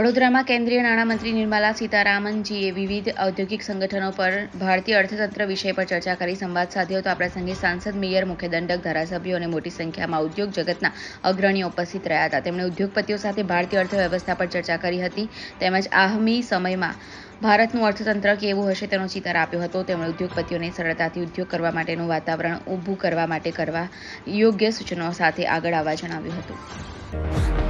વડોદરામાં કેન્દ્રીય નાણામંત્રી નિર્મલા સીતારામનજીએ વિવિધ ઔદ્યોગિક સંગઠનો પર ભારતીય અર્થતંત્ર વિષય પર ચર્ચા કરી, સંવાદ સાધ્યો હતો. આ પ્રસંગે સાંસદ મેયર મુખ્ય દંડક ધારાસભ્યો અને મોટી સંખ્યામાં ઉદ્યોગ જગતના અગ્રણીઓ ઉપસ્થિત રહ્યા હતા. તેમણે ઉદ્યોગપતિઓ સાથે ભારતીય અર્થવ્યવસ્થા પર ચર્ચા કરી હતી. તેમજ આગામી સમયમાં ભારતનું અર્થતંત્ર કેવું હશે તેનો ચિતાર આપ્યો હતો. તેમણે ઉદ્યોગપતિઓને સરળતાથી ઉદ્યોગ કરવા માટેનું વાતાવરણ ઊભું કરવા માટે કરવા યોગ્ય સૂચનો સાથે આગળ આવવા જણાવ્યું હતું.